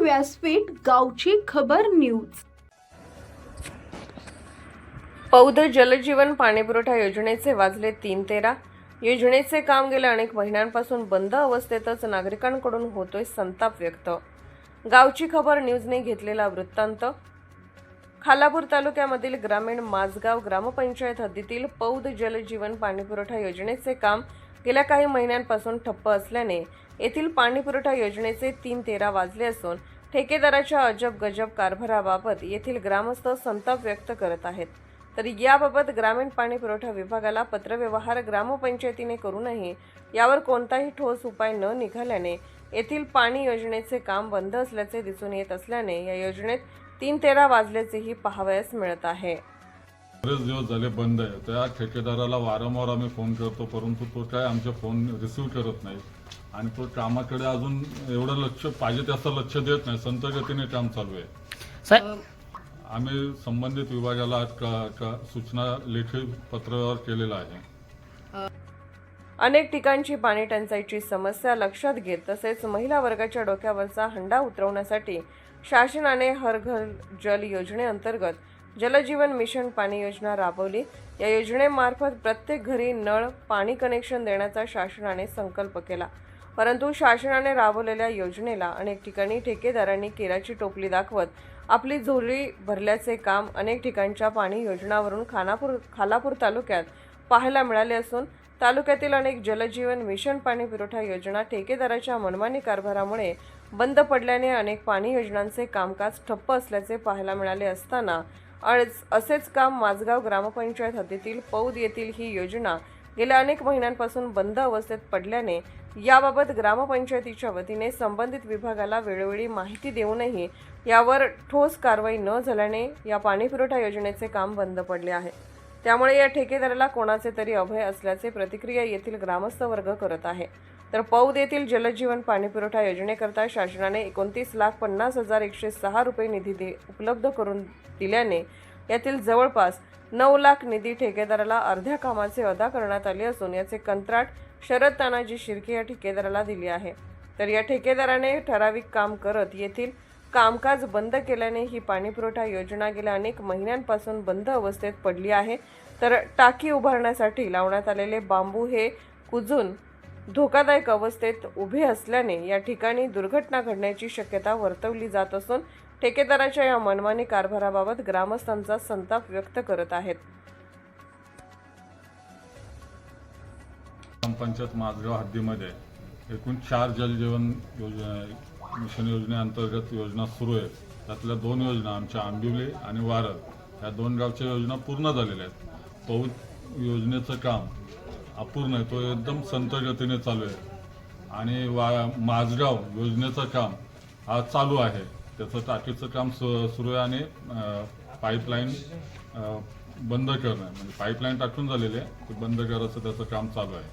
व्यासपीठ गावची खबर न्यूज. पौध जलजीवन पाणीपुरवठा योजनेचे वाजले तीन तेरा. योजनेचे काम गेल्या अनेक महिन्यांपासून बंद अवस्थेतच नागरिकांकडून होतोय संताप व्यक्त. गावची खबर न्यूजने घेतलेला वृत्तांत. खालापूर तालुक्यामधील ग्रामीण माझगाव ग्रामपंचायत हद्दीतील पौध जलजीवन पाणीपुरवठा योजनेचे काम गेल्या काही महिन्यांपासून ठप्प असल्याने येथील पाणीपुरवठा योजनेचे तीन तेरा वाजले असून ठेकेदाराच्या अजब गजब कारभाराबाबत येथील ग्रामस्थ संताप व्यक्त करत आहेत. तर याबाबत ग्रामीण पाणी पुरवठा विभागाला पत्रव्यवहार ग्रामपंचायतीने करूनही यावर कोणताही ठोस उपाय न निघाल्याने येथील पाणी योजनेचे काम बंद असल्याचे दिसून येत असल्याने या योजनेत तीन तेरा वाजल्याचेही पाहावयास मिळत आहे. बरेच दिवस झाले बंद आहे. त्या ठेकेदाराला वारंवार आम्ही फोन करतो परंतु तो काय आमचे फोन रिसिव्ह करत नाही. आणि तो कामाकडे अजून एवढं लक्ष पाहिजे तसं लक्ष देत नाही. संत गतीने काम चालू आहे. आम्ही संबंधित विभागाला क- क- सूचना लेखी पत्रावर केलेला आहे. अनेक ठिकाणची पाणी टंचाईची समस्या लक्षात घेत तसेच महिला वर्गाच्या डोक्यावरचा हंडा उतरवण्यासाठी शासनाने हर घर जल योजनेअंतर्गत जलजीवन मिशन पाणी योजना राबवली. या योजनेमार्फत प्रत्येक घरी नळ पाणी कनेक्शन देण्याचा शासनाने संकल्प केला. परंतु शासनाने राबवलेल्या योजनेला अनेक ठिकाणी ठेकेदारांनी केराची टोपली दाखवत आपली झोली भरल्याचे काम अनेक ठिकाणच्या पाणी योजनावरून खानापूर खालापूर तालुक्यात पाहायला मिळाले असून तालुक्यातील अनेक जलजीवन मिशन पाणी पुरवठा योजना ठेकेदाराच्या मनमानी कारभारामुळे बंद पडल्याने अनेक पाणी योजनांचे कामकाज ठप्प असल्याचे पाहायला मिळाले असताना आज असेच काम माझगाव ग्रामपंचायत हद्दीतील पौद येथील ही योजना गेल्या अनेक महिन्यांपासून बंद अवस्थेत पडल्याने याबाबत ग्रामपंचायतीच्या वतीने संबंधित विभागाला वेळोवेळी माहिती देऊनही यावर ठोस कारवाई न झाल्याने या पाणीपुरवठा योजनेचे काम बंद पडले आहे. त्यामुळे या ठेकेदाराला कोणाचे तरी अभय असल्याचे प्रतिक्रिया येथील ग्रामस्थ वर्ग करत आहे. तर पौद येथील जलजीवन पाणीपुरवठा योजनेकरता शासनाने एकोणतीस लाख पन्नास हजार एकशे सहा रुपये निधी दे उपलब्ध करून दिल्याने यातील जवळपास नऊ लाख निधी ठेकेदाराला अर्ध्या कामाचे अदा करण्यात आले असून याचे कंत्राट शरद तानाजी शिर्के या ठेकेदाराला दिले आहे. तर या ठेकेदाराने ठराविक काम करत येथील कामकाज बंद केल्याने ही पाणीपुरवठा योजना गेल्या अनेक महिन्यांपासून बंद अवस्थेत पडली आहे. तर टाकी उभारण्यासाठी लावण्यात आलेले बांबू हे कुजून धोकादायक अवस्थेत उभे असल्याने या ठिकाणी दुर्घटना घडण्याची शक्यता वर्तवली जात असून ठेकेदाराच्या या मनमानी कारभाराबाबत ग्रामस्थांचा संताप व्यक्त करत आहेत. ग्रामपंचायत माझगाव हद्दीमध्ये एकूण चार जलजीवन योजना मिशन योजनेअंतर्गत योजना सुरू आहेत. त्यातल्या दोन योजना आमच्या आंबिवली आणि वारद या दोन गावच्या योजना पूर्ण झालेल्या आहेत. पौध योजनेचं काम अपूर्ण आहे. तो एकदम संत गतीने चालू आहे. आणि वा माझगाव योजनेचं काम हा चालू आहे. त्याचं टाकीचं काम सु सुरू आहे आणि पाईपलाईन बंद करणं म्हणजे पाईपलाईन टाकून झालेली आहे ते बंद करायचं त्याचं काम चालू आहे.